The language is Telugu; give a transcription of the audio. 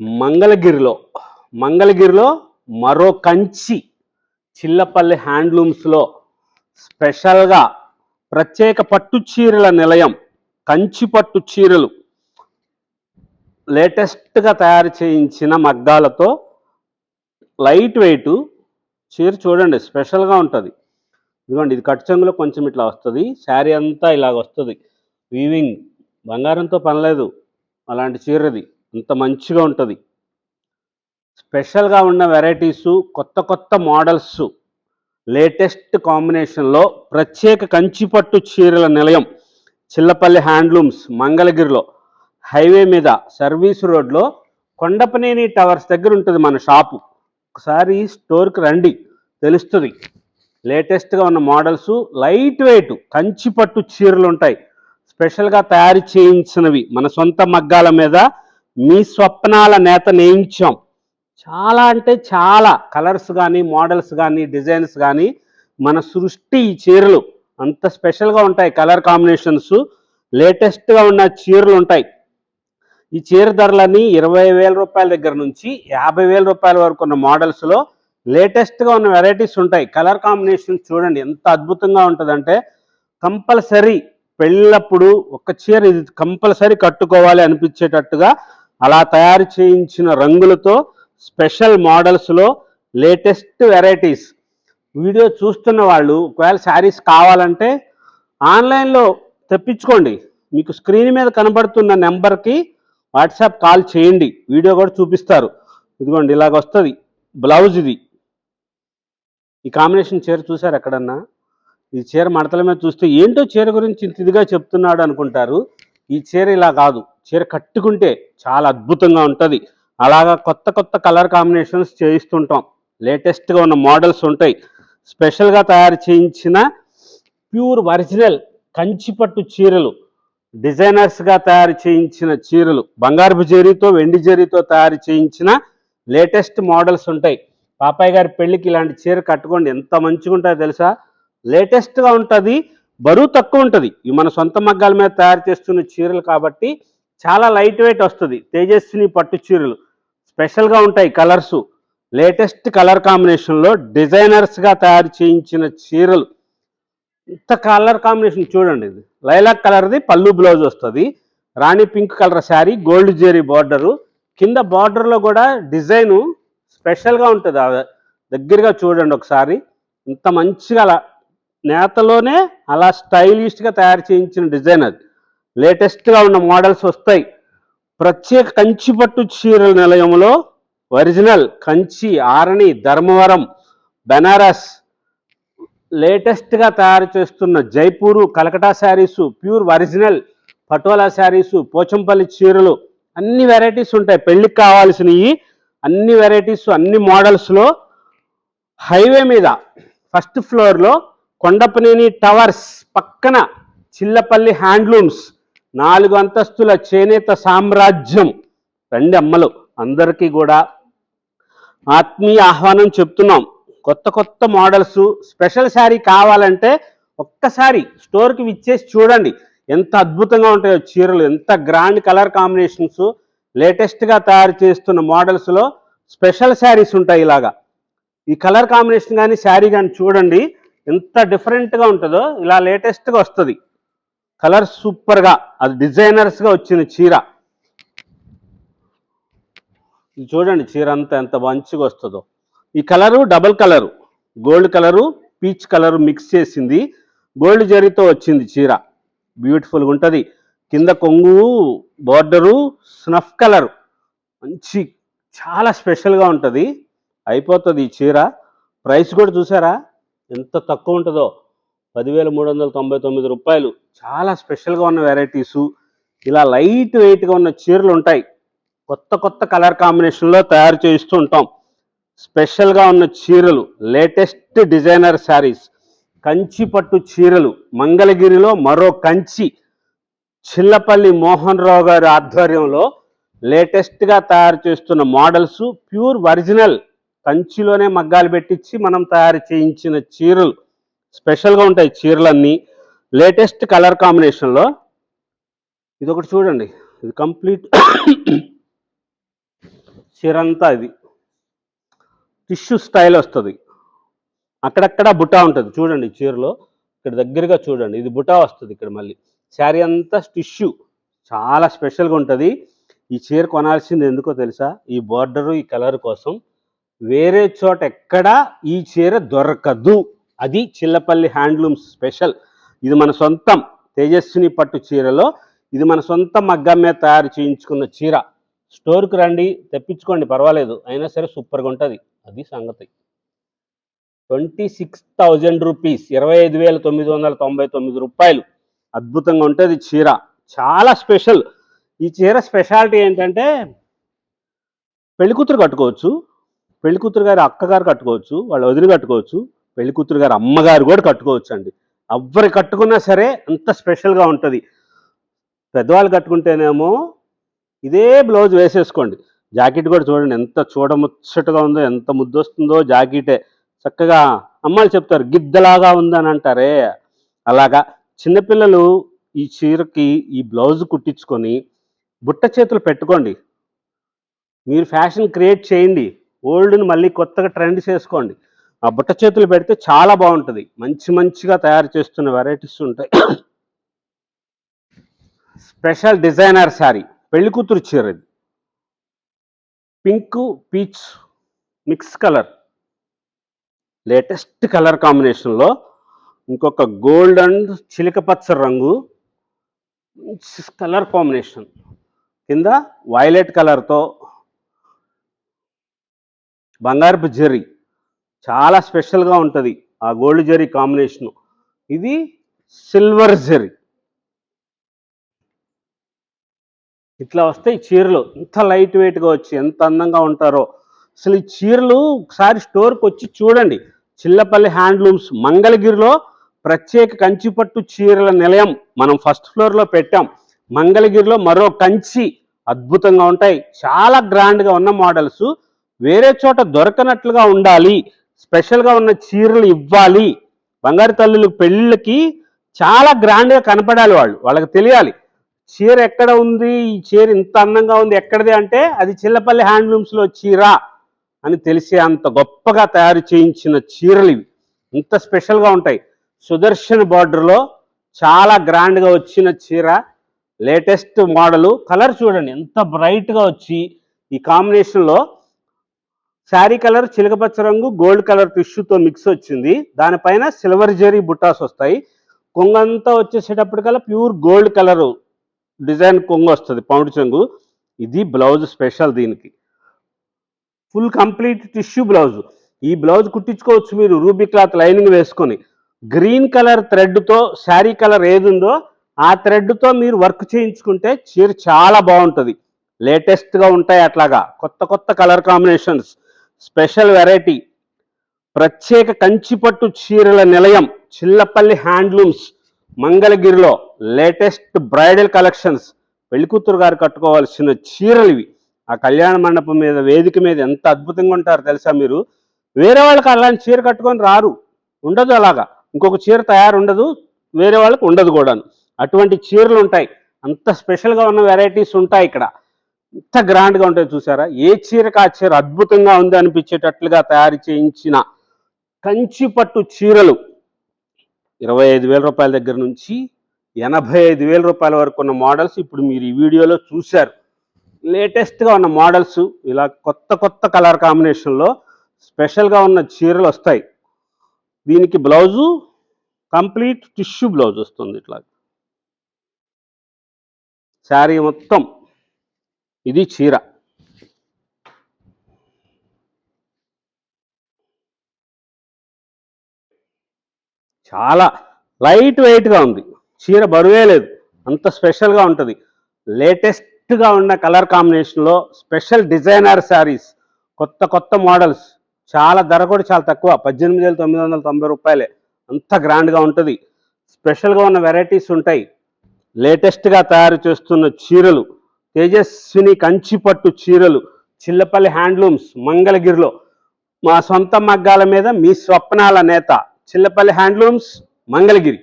మంగళగిరిలో మంగళగిరిలో మరో కంచి చిల్లపల్లి హ్యాండ్లూమ్స్లో స్పెషల్గా ప్రత్యేక పట్టు చీరల నిలయం కంచి పట్టు చీరలు లేటెస్ట్గా తయారు చేయించిన మగ్గాలతో లైట్ వెయిట్ చీర చూడండి స్పెషల్గా ఉంటుంది. ఇదిగోండి ఇది కట్టుచంగులో కొంచెం ఇట్లా వస్తుంది శారీ అంతా ఇలాగ వస్తుంది. వీవింగ్ బంగారంతో పనిలేదు అలాంటి చీరది. అంత మంచిగా ఉంటుంది. స్పెషల్గా ఉన్న వెరైటీసు కొత్త కొత్త మోడల్స్ లేటెస్ట్ కాంబినేషన్లో ప్రత్యేక కంచిపట్టు చీరల నిలయం చిల్లపల్లి హ్యాండ్లూమ్స్ మంగళగిరిలో హైవే మీద సర్వీస్ రోడ్లో కొండపనేని టవర్స్ దగ్గర ఉంటుంది మన షాపు. ఒకసారి స్టోర్కి రండి తెలుస్తుంది. లేటెస్ట్గా ఉన్న మోడల్స్ లైట్ వెయిట్ కంచిపట్టు చీరలు ఉంటాయి స్పెషల్గా తయారు చేయించినవి మన సొంత మగ్గాల మీద మీ స్వప్నాల నేత నేయించాం. చాలా అంటే చాలా కలర్స్ కానీ మోడల్స్ కానీ డిజైన్స్ కానీ మన సృష్టి ఈ చీరలు అంత స్పెషల్గా ఉంటాయి కలర్ కాంబినేషన్స్. లేటెస్ట్గా ఉన్న చీరలు ఉంటాయి. ఈ చీర ధరలన్నీ ఇరవై వేల రూపాయల దగ్గర నుంచి యాభై వేల రూపాయల వరకు ఉన్న మోడల్స్లో లేటెస్ట్గా ఉన్న వెరైటీస్ ఉంటాయి. కలర్ కాంబినేషన్ చూడండి ఎంత అద్భుతంగా ఉంటుందంటే కంపల్సరీ పెళ్ళప్పుడు ఒక చీర ఇది కంపల్సరీ కట్టుకోవాలి అనిపించేటట్టుగా అలా తయారు చేయించిన రంగులతో స్పెషల్ మోడల్స్లో లేటెస్ట్ వెరైటీస్. వీడియో చూస్తున్న వాళ్ళు ఒకవేళ శారీస్ కావాలంటే ఆన్లైన్లో తెప్పించుకోండి. మీకు స్క్రీన్ మీద కనబడుతున్న నెంబర్కి వాట్సాప్ కాల్ చేయండి. వీడియో కూడా చూపిస్తారు. ఇదిగోండి ఇలాగ వస్తుంది. బ్లౌజ్ ఇది. ఈ కాంబినేషన్ చీర చూసారు ఎక్కడన్నా? ఈ చీర మడతల మీద చూస్తే ఏంటో చీర గురించి ఇంత ఇదిగా చెప్తున్నాడు అనుకుంటారు. ఈ చీర ఇలా కాదు. చీర కట్టుకుంటే చాలా అద్భుతంగా ఉంటుంది. అలాగా కొత్త కొత్త కలర్ కాంబినేషన్స్ చేయిస్తుంటాం. లేటెస్ట్గా ఉన్న మోడల్స్ ఉంటాయి. స్పెషల్గా తయారు చేయించిన ప్యూర్ ఒరిజినల్ కంచిపట్టు చీరలు డిజైనర్స్గా తయారు చేయించిన చీరలు బంగారపు జరీతో వెండి జరీతో తయారు చేయించిన లేటెస్ట్ మోడల్స్ ఉంటాయి. పాపాయ్ గారి పెళ్ళికి ఇలాంటి చీర కట్టుకోండి ఎంత మంచిగా ఉంటుందో తెలుసా? లేటెస్ట్గా ఉంటుంది బరువు తక్కువ ఉంటుంది. ఇవి మన సొంత మగ్గాల మీద తయారు చేస్తున్న చీరలు కాబట్టి చాలా లైట్ వెయిట్ వస్తుంది. తేజస్విని పట్టు చీరలు. స్పెషల్గా ఉంటాయి కలర్స్. లేటెస్ట్ కలర్ కాంబినేషన్లో డిజైనర్స్గా తయారు చేయించిన చీరలు. ఇంత కలర్ కాంబినేషన్ చూడండి. ఇది లైలాక్ కలర్ది పళ్ళు బ్లౌజ్ వస్తుంది. రాణి pink colour sari gold zari border. కింద బార్డర్లో కూడా డిజైను స్పెషల్గా ఉంటుంది. దగ్గరగా చూడండి ఒకసారి. ఇంత మంచిగా అలా నేతలోనే అలా స్టైలిష్గా తయారు చేయించిన డిజైన్ అది. లేటెస్ట్గా ఉన్న మోడల్స్ వస్తాయి. ప్రత్యేక కంచిపట్టు చీరల నిలయంలో ఒరిజినల్ కంచి ఆరణి ధర్మవరం బెనారస్ లేటెస్ట్గా తయారు చేస్తున్న జైపూరు కలకటా శారీసు ప్యూర్ ఒరిజినల్ పటోలా శారీసు పోచంపల్లి చీరలు అన్ని వెరైటీస్ ఉంటాయి. పెళ్ళికి కావాల్సినవి అన్ని వెరైటీస్ అన్ని మోడల్స్లో హైవే మీద ఫస్ట్ ఫ్లోర్లో కొండపనేని టవర్స్ పక్కన చిల్లపల్లి హ్యాండ్లూమ్స్ నాలుగు అంతస్తుల చేనేత సామ్రాజ్యం. రండి అమ్మలు అందరికీ కూడా ఆత్మీయ ఆహ్వానం చెప్తున్నాం. కొత్త కొత్త మోడల్స్ స్పెషల్ శారీ కావాలంటే ఒక్కసారి స్టోర్కి విచ్చేసి చూడండి. ఎంత అద్భుతంగా ఉంటాయో చీరలు ఎంత గ్రాండ్ కలర్ కాంబినేషన్స్. లేటెస్ట్గా తయారు చేస్తున్న మోడల్స్లో స్పెషల్ శారీస్ ఉంటాయి ఇలాగా. ఈ కలర్ కాంబినేషన్ కానీ శారీ కానీ చూడండి. ఎంత డిఫరెంట్గా ఉంటుందో ఇలా లేటెస్ట్గా వస్తుంది. కలర్ సూపర్గా అది డిజైనర్స్గా వచ్చిన చీర. చూడండి చీర అంతా ఎంత మంచిగా వస్తుందో. ఈ colour double colour gold colour peach colour mix చేసింది. గోల్డ్ జరీతో వచ్చింది చీర. బ్యూటిఫుల్గా ఉంటుంది. కింద కొంగు బార్డరు స్నఫ్ కలరు. మంచి చాలా స్పెషల్గా ఉంటుంది. అయిపోతుంది ఈ చీర. ప్రైస్ కూడా చూసారా? ఎంత తక్కువ ఉంటుందో. పదివేల మూడు వందల తొంభై తొమ్మిది రూపాయలు. చాలా స్పెషల్గా ఉన్న వెరైటీసు. ఇలా లైట్ వెయిట్గా ఉన్న చీరలు ఉంటాయి కొత్త కొత్త కలర్ కాంబినేషన్లో తయారు చేయిస్తూ ఉంటాం. స్పెషల్గా ఉన్న చీరలు లేటెస్ట్ డిజైనర్ శారీస్ కంచి పట్టు చీరలు మంగళగిరిలో మరో కంచి చిల్లపల్లి మోహన్ రావు గారి ఆధ్వర్యంలో లేటెస్ట్గా తయారు చేస్తున్న మోడల్స్ ప్యూర్ ఒరిజినల్. కంచిలోనే మగ్గాలు పెట్టించి మనం తయారు చేయించిన చీరలు. స్పెషల్గా ఉంటాయి చీరలన్నీ. లేటెస్ట్ కలర్ కాంబినేషన్లో ఇది ఒకటి చూడండి. ఇది కంప్లీట్ చీర అంతా ఇది. టిష్యూ స్టైల్ వస్తుంది. అక్కడక్కడ బుటా ఉంటుంది. చూడండి చీరలో. ఇక్కడ దగ్గరగా చూడండి. ఇది బుటా వస్తుంది ఇక్కడ మళ్ళీ. శారీ అంతా టిష్యూ. చాలా స్పెషల్గా ఉంటుంది. ఈ చీర కొనాల్సింది ఎందుకో తెలుసా? ఈ బార్డరు ఈ కలర్ కోసం వేరే చోట ఎక్కడా ఈ చీర దొరకదు. అది చిల్లపల్లి హ్యాండ్లూమ్ స్పెషల్. ఇది మన సొంతం తేజస్విని పట్టు చీరలో ఇది మన సొంత మగ్గం మీద తయారు చేయించుకున్న చీర. స్టోర్కి రండి తెప్పించుకోండి పర్వాలేదు. అయినా సరే సూపర్గా ఉంటుంది. అది సంగతి. ట్వంటీ సిక్స్ థౌజండ్ రూపీస్ ఇరవై ఐదు వేల తొమ్మిది వందల తొంభై తొమ్మిది రూపాయలు. అద్భుతంగా ఉంటుంది చీర. చాలా స్పెషల్. ఈ చీర స్పెషాలిటీ ఏంటంటే పెళ్ళికూతురు కట్టుకోవచ్చు. పెళ్ళికూతురు గారి అక్కగారు కట్టుకోవచ్చు వాళ్ళ వదిలి కట్టుకోవచ్చు. పెళ్ళికూతురు గారు అమ్మగారు కూడా కట్టుకోవచ్చు అండి ఎవరు కట్టుకున్నా సరే అంత స్పెషల్గా ఉంటుంది. పెద్దవాళ్ళు కట్టుకుంటేనేమో ఇదే బ్లౌజ్ వేసేసుకోండి. జాకెట్ కూడా చూడండి ఎంత చూడముచ్చటగా ఉందో ఎంత ముద్దొస్తుందో జాకెటే. చక్కగా అమ్మాయిలు చెప్తారు గిద్దలాగా ఉందని అంటారే అలాగా చిన్నపిల్లలు ఈ చీరకి ఈ బ్లౌజ్ కుట్టించుకొని బుట్ట చేతులు పెట్టుకోండి. మీరు ఫ్యాషన్ క్రియేట్ చేయండి. ఓల్డ్ని మళ్ళీ కొత్తగా ట్రెండ్ చేసుకోండి. ఆ బుట్ట చేతులు పెడితే చాలా బాగుంటుంది. మంచి మంచిగా తయారు చేస్తున్న వెరైటీస్ ఉంటాయి. స్పెషల్ డిజైనర్ శారీ పెళ్ళి కూతురు చీర ఇది. Pink peach mix colour latest colour కాంబినేషన్లో ఇంకొక గోల్డ్ అండ్ చిలిక పచ్చ రంగు. కలర్ కాంబినేషన్ కింద వైలెట్ కలర్తో బంగారపు జెర్రీ చాలా స్పెషల్గా ఉంటుంది ఆ గోల్డ్ జెర్రీ కాంబినేషను. ఇది సిల్వర్ జెరీ. ఇట్లా వస్తే ఈ చీరలు ఇంత లైట్ వెయిట్గా వచ్చి ఎంత అందంగా ఉంటారో. అసలు ఈ చీరలు ఒకసారి స్టోర్కి వచ్చి చూడండి. చిల్లపల్లి హ్యాండ్లూమ్స్ మంగళగిరిలో ప్రత్యేక కంచిపట్టు చీరల నిలయం మనం ఫస్ట్ ఫ్లోర్లో పెట్టాం. మంగళగిరిలో మరో కంచి అద్భుతంగా ఉంటాయి. చాలా గ్రాండ్గా ఉన్న మోడల్స్ వేరే చోట దొరకనట్లుగా ఉండాలి. స్పెషల్గా ఉన్న చీరలు ఇవ్వాలి. బంగారు తల్లులు పెళ్ళిళ్ళకి చాలా గ్రాండ్గా కనపడాలి వాళ్ళు. వాళ్ళకి తెలియాలి. చీర ఎక్కడ ఉంది? ఈ చీర ఇంత అందంగా ఉంది ఎక్కడిది అంటే అది చిల్లపల్లి హ్యాండ్లూమ్స్లో చీర అని తెలిసే అంత గొప్పగా తయారు చేయించిన చీరలు ఇవి. ఇంత స్పెషల్గా ఉంటాయి. సుదర్శన్ బార్డర్లో చాలా గ్రాండ్గా వచ్చిన చీర. Latest model. కలర్ చూడండి ఎంత బ్రైట్గా వచ్చి ఈ కాంబినేషన్లో శారీ కలర్ చిలకపచ్చ రంగు గోల్డ్ కలర్ టిష్యూతో మిక్స్ వచ్చింది. దానిపైన సిల్వర్ జెరీ బుట్టాస్ వస్తాయి. కొంగంతా వచ్చేసేటప్పటికల్లా ప్యూర్ గోల్డ్ కలరు డిజైన్ కొంగు వస్తుంది పౌండ్ చెంగు. ఇది బ్లౌజ్ స్పెషల్ దీనికి. Full complete tissue blouse. ఈ బ్లౌజ్ కుట్టించుకోవచ్చు మీరు రూబీ క్లాత్ లైనింగ్ వేసుకొని. గ్రీన్ కలర్ థ్రెడ్తో శారీ కలర్ ఏది ఉందో ఆ థ్రెడ్తో మీరు వర్క్ చేయించుకుంటే చీర చాలా బాగుంటుంది. లేటెస్ట్గా ఉంటాయి అట్లాగా. కొత్త కొత్త కలర్ కాంబినేషన్స్. Special variety. ప్రత్యేక కంచిపట్టు చీరల నిలయం చిల్లపల్లి హ్యాండ్లూమ్స్ మంగళగిరిలో లేటెస్ట్ బ్రైడల్ కలెక్షన్స్. పెళ్ళికూతురు గారు కట్టుకోవాల్సిన చీరలు ఇవి. ఆ కళ్యాణ మండపం మీద వేదిక మీద ఎంత అద్భుతంగా ఉంటారు తెలుసా మీరు? వేరే వాళ్ళకి అలాంటి చీర కట్టుకొని రారు. ఉండదు అలాగా. ఇంకొక చీర తయారు ఉండదు వేరే వాళ్ళకి ఉండదు కూడాను. అటువంటి చీరలు ఉంటాయి. అంత స్పెషల్గా ఉన్న వెరైటీస్ ఉంటాయి ఇక్కడ. ఇంత గ్రాండ్గా ఉంటుంది చూసారా? ఏ చీరకు ఆ చీర అద్భుతంగా ఉంది అనిపించేటట్లుగా తయారు చేయించిన కంచి పట్టు చీరలు ఇరవై ఐదు వేల రూపాయల దగ్గర నుంచి ఎనభై ఐదు వేల రూపాయల వరకు ఉన్న మోడల్స్ ఇప్పుడు మీరు ఈ వీడియోలో చూశారు. లేటెస్ట్గా ఉన్న మోడల్స్ ఇలా కొత్త కొత్త కలర్ కాంబినేషన్లో స్పెషల్గా ఉన్న చీరలు వస్తాయి. దీనికి బ్లౌజు కంప్లీట్ టిష్యూ బ్లౌజ్ వస్తుంది ఇట్లా శారీ మొత్తం ఇది చీర. చాలా లైట్ వెయిట్గా ఉంది. చీర బరువే లేదు. అంత స్పెషల్గా ఉంటుంది. లేటెస్ట్గా ఉన్న కలర్ కాంబినేషన్లో స్పెషల్ డిజైనర్ శారీస్ కొత్త కొత్త మోడల్స్. చాలా ధర కూడా చాలా తక్కువ. పద్దెనిమిది వేల తొమ్మిది వందల తొంభై రూపాయలే. అంత గ్రాండ్గా ఉంటుంది. స్పెషల్గా ఉన్న వెరైటీస్ ఉంటాయి. లేటెస్ట్గా తయారు చేస్తున్న చీరలు. తేజస్విని కంచిపట్టు చీరలు చిల్లపల్లి హ్యాండ్లూమ్స్ మంగళగిరిలో. మా సొంత మగ్గాల మీద మీ స్వప్నాల నేత చిల్లపల్లి హ్యాండ్లూమ్స్ మంగళగిరి.